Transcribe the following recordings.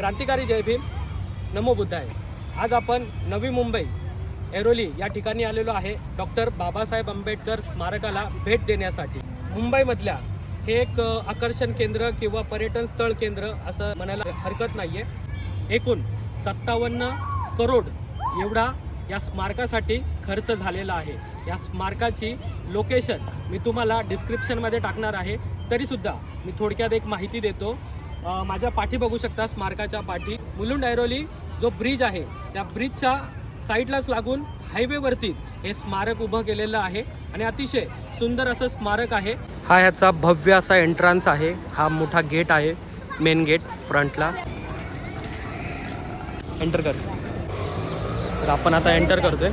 क्रांतिकारी जय भीम नमो बुद्धाय. आज आपण नवी मुंबई ऐरोली या ठिकाणी आलेलो आहे. डॉक्टर बाबासाहेब आंबेडकर स्मारकाला भेट देण्यासाठी. मुंबईमधल्या हे एक आकर्षण केंद्र किंवा पर्यटन स्थळ केंद्र असं म्हणायला हरकत नाही आहे एकूण सत्तावन्न करोड एवढा या स्मारकासाठी खर्च झालेला आहे. या स्मारकाची लोकेशन मी तुम्हाला डिस्क्रिप्शनमध्ये टाकणार आहे. तरीसुद्धा मी थोडक्यात एक माहिती देतो. माझ्या पाठी बघू शकता स्मारकाच्या पाठी. मुलुंड ऐरोली जो ब्रिज आहे त्या ब्रिजच्या साईडलाच लागून हायवेवरतीच हे स्मारक उभं केलेलं आहे. आणि अतिशय सुंदर असं स्मारक आहे. हा ह्याचा भव्य असा एंट्रन्स आहे. हा मोठा गेट आहे मेन गेट फ्रंटला एंटर कर. तर आपण आता एंटर करतोय.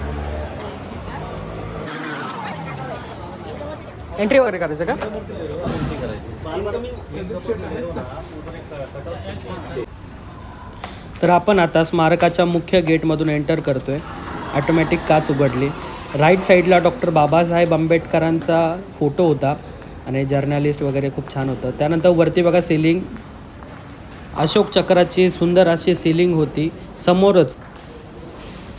एंट्री वगैरे करायचं का? तर आपण आता स्मारकाच्या मुख्य गेटमधून एंटर करतो आहे ऑटोमॅटिक काच उघडली. राईट साईडला डॉक्टर बाबासाहेब आंबेडकरांचा फोटो होता आणि जर्नलिस्ट वगैरे खूप छान होतं. त्यानंतर वरती बघा सिलिंग अशोक चक्राची सुंदर अशी सिलिंग होती. समोरच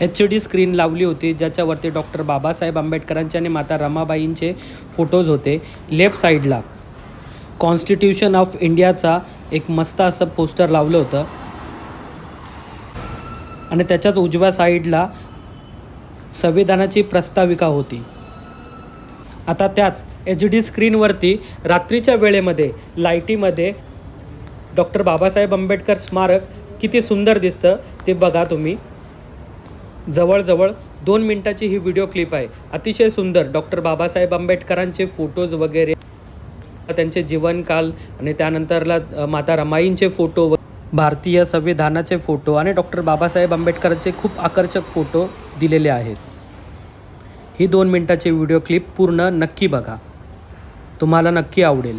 एच डी स्क्रीन लावली होती ज्याच्यावरती डॉक्टर बाबासाहेब आंबेडकरांचे आणि माता रमाबाईंचे फोटोज होते. लेफ्ट साईडला कॉन्स्टिट्यूशन ऑफ इंडियाचा एक मस्त असं पोस्टर लावलं होतं. आणि त्याच्याच उजव्या साईडला संविधानाची प्रस्ताविका होती. आता त्याच एच डी स्क्रीनवरती रात्रीच्या वेळेमध्ये लाईटीमध्ये डॉक्टर बाबासाहेब आंबेडकर स्मारक किती सुंदर दिसतं ते बघा तुम्ही. जवळजवळ दोन मिनटाची ही व्हिडिओ क्लिप आहे. अतिशय सुंदर. डॉक्टर बाबासाहेब आंबेडकरांचे फोटोज वगैरे. त्यांचे जीवनकाल आणि त्यानंतरला माता रमाईंचे फोटो भारतीय संविधानाचे फोटो आणि डॉक्टर बाबासाहेब आंबेडकरांचे खूप आकर्षक फोटो दिलेले आहेत. ही दोन मिनटाची व्हिडिओ क्लिप पूर्ण नक्की बघा. तुम्हाला नक्की आवडेल.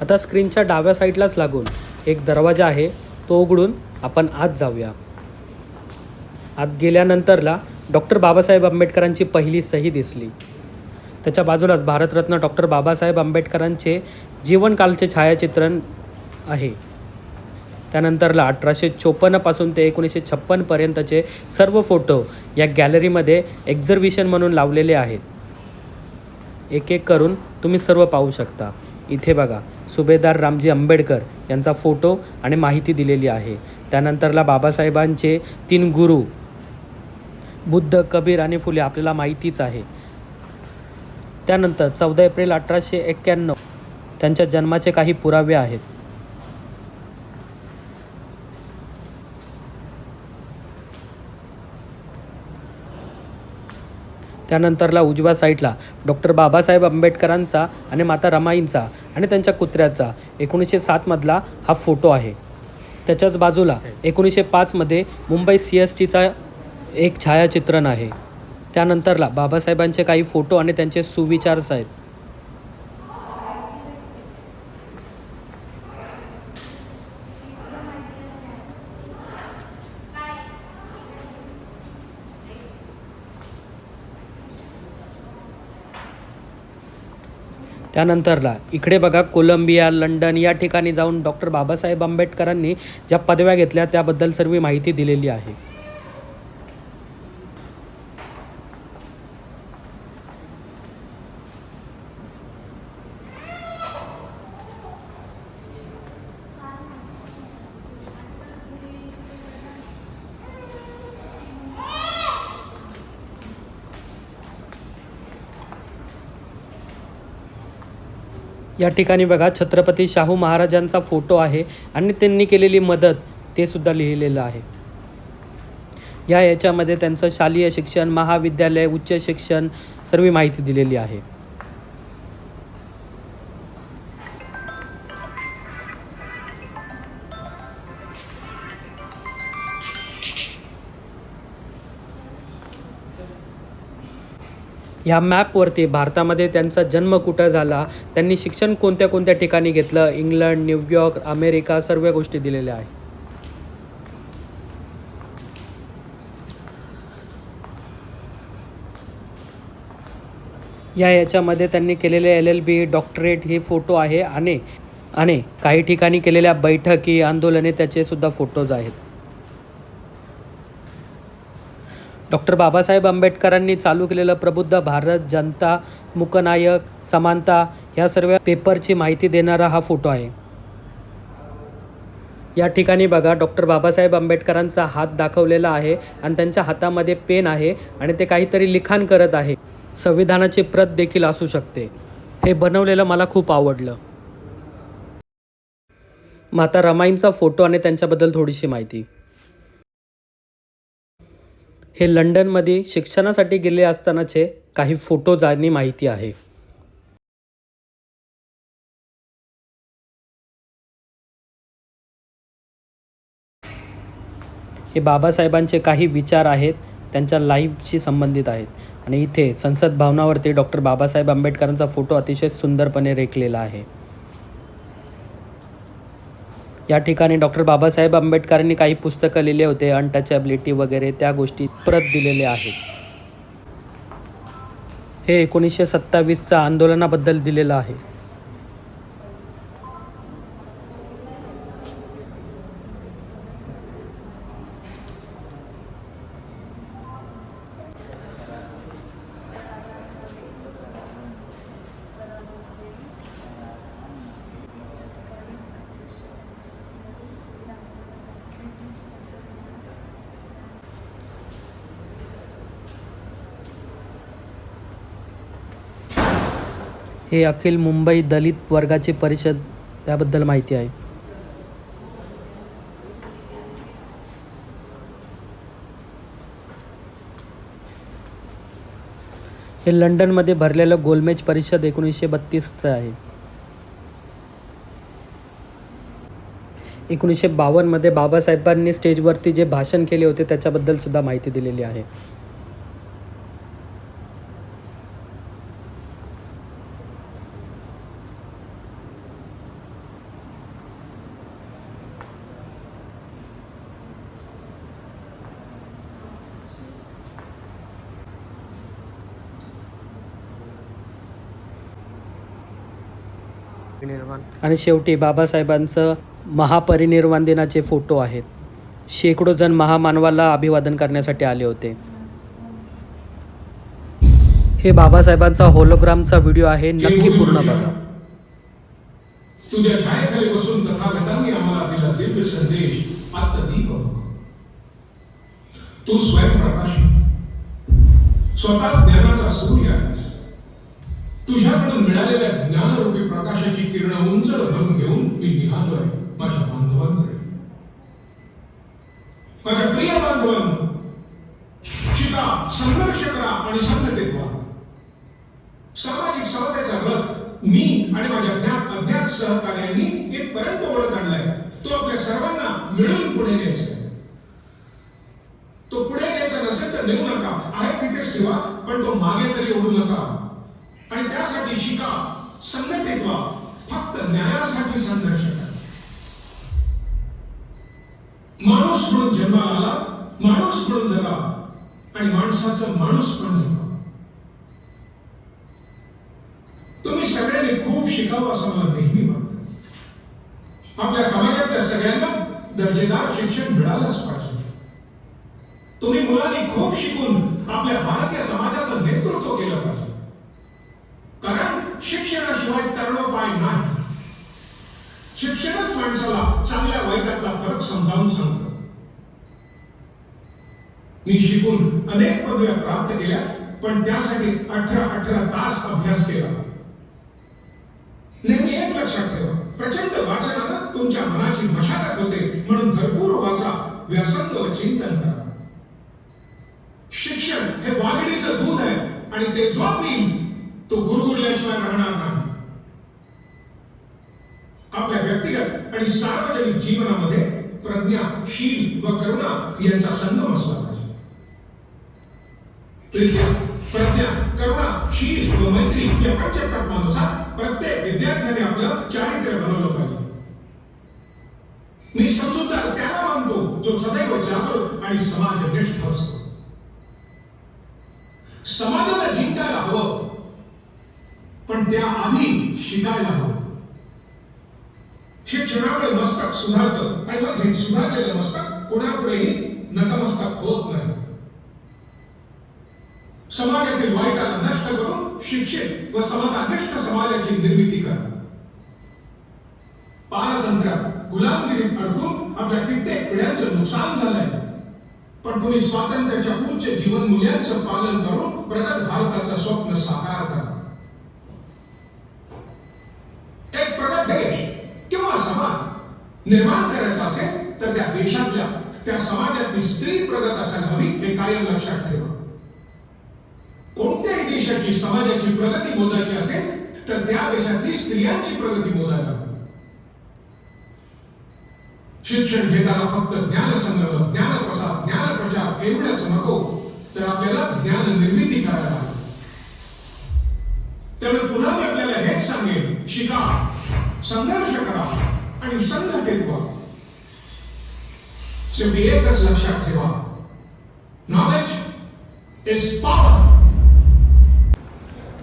आता स्क्रीनच्या डाव्या साईडलाच लागून एक दरवाजा आहे तो उघडून आपण आत जाऊया. आत गेल्यानंतरला डॉक्टर बाबासाहेब आंबेडकरांची पहिली सही दिसली. त्याच्या बाजूलाच भारतरत्न डॉक्टर बाबासाहेब आंबेडकरांचे जीवनकालचे छायाचित्रण आहे. त्यानंतरला अठराशे चोपन्नपासून ते एकोणीसशे छप्पनपर्यंतचे सर्व फोटो या गॅलरीमध्ये एक्झर्विशन म्हणून लावलेले आहेत. एक एक करून तुम्ही सर्व पाहू शकता. इथे बघा सुभेदार रामजी आंबेडकर यांचा फोटो आणि माहिती दिलेली आहे. त्यानंतरला बाबासाहेबांचे तीन गुरु बुद्ध कबीर आणि फुले आपल्याला माहितीच आहे. त्यानंतर चौदा एप्रिल अठराशे एक्क्याण्णव त्यांच्या जन्माचे काही पुरावे आहेत. त्यानंतरला उजव्या साईडला डॉक्टर बाबासाहेब आंबेडकरांचा आणि माता रमाईंचा आणि त्यांच्या कुत्र्याचा एकोणीसशे सातमधला हा फोटो आहे. त्याच्याच बाजूला एकोणीसशे पाचमध्ये मुंबई सी एस टीचा एक छायाचित्रण आहे. त्यानंतरला बाबासाहेबांचे काही फोटो आणि त्यांचे सुविचार्स आहेत त्यानंतरला इकडे बघा कोलंबिया लंडन या ठिकाणी जाऊन डॉक्टर बाबासाहेब आंबेडकरांनी ज्या पदव्या घेतल्या त्याबद्दल सर्व माहिती दिलेली आहे. या ठिकाणी बघा छत्रपती शाहू महाराजांचा फोटो आहे आणि त्यांनी केलेली मदत ते सुद्धा लिहिलेलं आहे. या याच्यामध्ये त्यांचं शालेय शिक्षण महाविद्यालय उच्च शिक्षण सर्व माहिती दिलेली आहे. ह्या मॅपवरती भारतामध्ये त्यांचा जन्म कुठं झाला त्यांनी शिक्षण कोणत्या कोणत्या ठिकाणी घेतलं इंग्लंड न्यूयॉर्क अमेरिका सर्व गोष्टी दिलेल्या आहे या याच्यामध्ये त्यांनी केलेले एल एल बी डॉक्टरेट हे फोटो आहे आणि आणि काही ठिकाणी केलेल्या बैठकी आंदोलने त्याचे सुद्धा फोटोज आहेत. डॉक्टर बाबासाहेब आंबेडकरांनी चालू केलेलं प्रबुद्ध भारत जनता मुकनायक समानता ह्या सर्व पेपरची माहिती देणारा हा फोटो आहे. या ठिकाणी बघा डॉक्टर बाबासाहेब आंबेडकरांचा हात दाखवलेला आहे आणि त्यांच्या हातामध्ये पेन आहे आणि ते काहीतरी लिखाण करत आहे. संविधानाची प्रत देखील असू शकते. हे बनवलेलं मला खूप आवडलं. माता रमाईंचा फोटो आणि त्यांच्याबद्दल थोडीशी माहिती. हे लंडनमध्ये शिक्षणासाठी गेले असतानाचे काही फोटोज आणि माहिती आहे. हे बाबासाहेबांचे काही विचार आहेत त्यांच्या लाईफशी संबंधित आहेत. आणि इथे संसद भवनावरती डॉक्टर बाबासाहेब आंबेडकरांचा फोटो अतिशय सुंदरपणे रेखलेला आहे. या ठिकाणी डॉक्टर बाबासाहेब आंबेडकरांनी काही पुस्तकं लिहिले होते. अनटचॅबिलिटी वगैरे त्या गोष्टी प्रत दिलेल्या आहेत. हे एकोणीसशे सत्तावीसच्या आंदोलनाबद्दल दिलेलं आहे. हे अखिल मुंबई दलित वर्गाचे परिषद त्याबद्दल माहिती आहे. हे लंडनमध्ये भरलेलं गोलमेज परिषद एकोणीसशे बत्तीसचं आहे. एकोणीसशे बावन्नमध्ये बाबासाहेबांनी स्टेजवरती जे भाषण केले होते त्याच्याबद्दल सुद्धा माहिती दिलेली आहे. आणि शेवटी बाबासाहेबांचं महापरिनिर्वाण दिनाचे फोटो आहेत. शेकडो जण महामानवाला अभिवादन करण्यासाठी आले होते. हे बाबासाहेबांचा होलोग्रामचा व्हिडिओ आहे. नक्की पूर्ण बघा. तुझ्या छायेखाली बसून तथागतांनी आम्हाला दिला दिव्य संदेश. आत्मदीप भव. तू स्वयंप्रकाश. स्वतः ज्ञानाचा सूर्य आहेस. तुझ्याकडून मिळालेल्या ज्ञानरूपी प्रकाशाची किरण उंच भरून घेऊन मी निघालो माझ्या बांधवांकडे. माझ्या प्रिय बांधवांनो शिका संघर्ष करा आणि सन्नतेत व्हा. सामाजिक समतेचा व्रत मी आणि माझ्या ज्ञात अज्ञात सहकार्यांनी इथपर्यंत ओळख आणलाय. तो आपल्या सर्वांना मिळून पुढे न्यायचा तो पुढे न्यायचा नसेल तर नेऊ नका. आहे तिथेच ठेवा पण तो मागे तरी ओढू नका. आणि त्यासाठी शिका संघटित व्हा फक्त न्यायासाठी संघर्ष करा माणूस म्हणून जन्माला आला माणूस म्हणून जगा आणि माणसाचं माणूस पण जगा तुम्ही सगळ्यांनी खूप शिकावं असं मला नेहमी वाटतं आपल्या समाजातल्या सगळ्यांना दर्जेदार शिक्षण मिळालंच पाहिजे तुम्ही मुलांनी खूप शिकून आपल्या भारतीय समाजाचं नेतृत्व केलं पाहिजे कारण शिक्षणाशिवाय तरणोपाय नाही शिक्षणच माणसाला चांगल्या वाईटातला फरक समजावून सांगतो. मी शिकून अनेक पदव्या प्राप्त केल्या पण त्यासाठी अठरा अठरा तास अभ्यास केला. नेहमी एक लक्षात ठेवा प्रचंड वाचनानं तुमच्या मनाची मशागत होते म्हणून भरपूर वाचा व्यासंग व चिंतन करा. शिक्षण हे वाघिणीचं दूध आहे आणि ते जो येईल तो गुरगुरल्याशिवाय राहणार नाही. आपल्या व्यक्तिगत आणि सार्वजनिक जीवनामध्ये प्रज्ञा शील व करुणा यांचा संगम असला पाहिजे. प्रज्ञा करुणा शील व मैत्री या पंचतत्वानुसार प्रत्येक विद्यार्थ्याने आपलं चारित्र्य बनवलं पाहिजे. मी समजूतदार त्याला मानतो जो सदैव जागरूक आणि समाजनिष्ठ असतो. समाजाला जिंकायला हवं पण त्या आधी शिकायला हवं. शिक्षणामुळे मस्तक सुधारतं. आणि मग हे सुधारलेलं मस्तक कोणापुढेही नतमस्तक होत नाही. समाजातील वाईटाला नष्ट करून शिक्षित व समतानिष्ठ समाजाची निर्मिती करा. पारतंत्र्यात गुलामगिरीत अडकून आपल्या कित्येक पिढ्यांचं नुकसान झालंय. पण तुम्ही स्वातंत्र्याच्या उच्च जीवन मूल्यांचं पालन करून प्रगत भारताचं स्वप्न साकार करा एक प्रगत देश किंवा समाज निर्माण करायचा असेल तर त्या देशातल्या त्या समाजातली स्त्री प्रगत असायला हवी हे कायम लक्षात ठेवा. कोणत्याही देशाची समाजाची प्रगती मोजायची असेल तर त्या देशातली स्त्रियांची प्रगती मोजायला हवी. शिक्षण घेताना फक्त ज्ञान संग्रह ज्ञान प्रसार ज्ञान प्रचार एवढंच नको तर आपल्याला ज्ञान निर्मिती करायला हवी. त्यामुळे पुन्हा मी आपल्याला हेच सांगेन शिका संघर्ष करा. आणि संघटित व्हा शेवटी एकच लक्षात ठेवा. नॉलेज इज पॉवर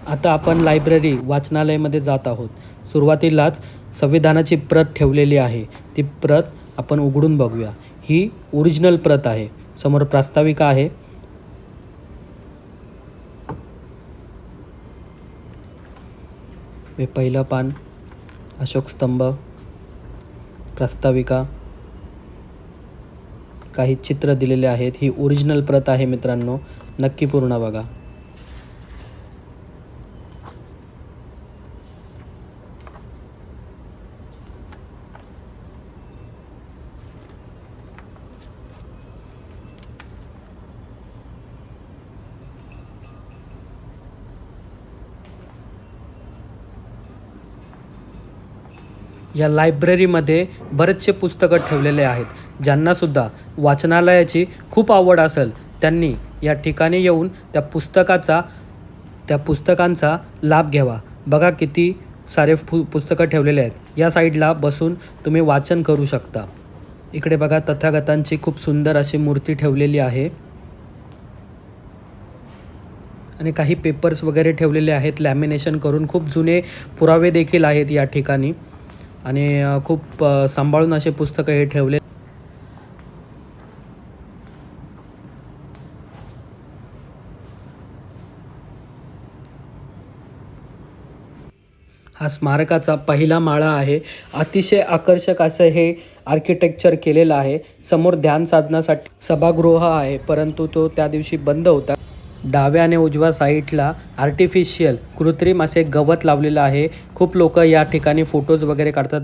आता आपण लायब्ररी वाचनालयमध्ये जात आहोत. सुरुवातीलाच संविधानाची प्रत ठेवलेली आहे. ती प्रत आपण उघडून बघूया. ही ओरिजिनल प्रत आहे. समोर प्रास्ताविका आहे. हे पहिलं पान अशोक स्तंभ. प्रास्ताविका. काही चित्र दिलेले आहेत. ही ओरिजिनल प्रत आहे मित्रांनो. नक्की पूर्ण बघा. या लायब्ररीमध्ये बरेचसे पुस्तकं ठेवलेले आहेत. ज्यांनासुद्धा वाचनालयाची खूप आवड असेल त्यांनी या ठिकाणी येऊन त्या पुस्तकाचा त्या पुस्तकांचा लाभ घ्यावा. बघा किती सारे फु पुस्तकं ठेवलेले आहेत. या साईडला बसून तुम्ही वाचन करू शकता. इकडे बघा तथागतांची खूप सुंदर अशी मूर्ती ठेवलेली आहे. आणि काही पेपर्स वगैरे ठेवलेले आहेत. लॅमिनेशन करून खूप जुने पुरावे देखील आहेत या ठिकाणी. आणि खूप सांभाळून असे पुस्तकं हे ठेवले. हा स्मारकाचा पहिला माळा आहे. अतिशय आकर्षक असं हे आर्किटेक्चर केलेलं आहे. समोर ध्यान साधनासाठी सभागृह आहे परंतु तो त्या दिवशी बंद होता. डाव्या आणि उजव्या साईडला आर्टिफिशियल कृत्रिम असे गवत लावलेलं आहे. खूप लोक या ठिकाणी फोटोज वगैरे काढतात.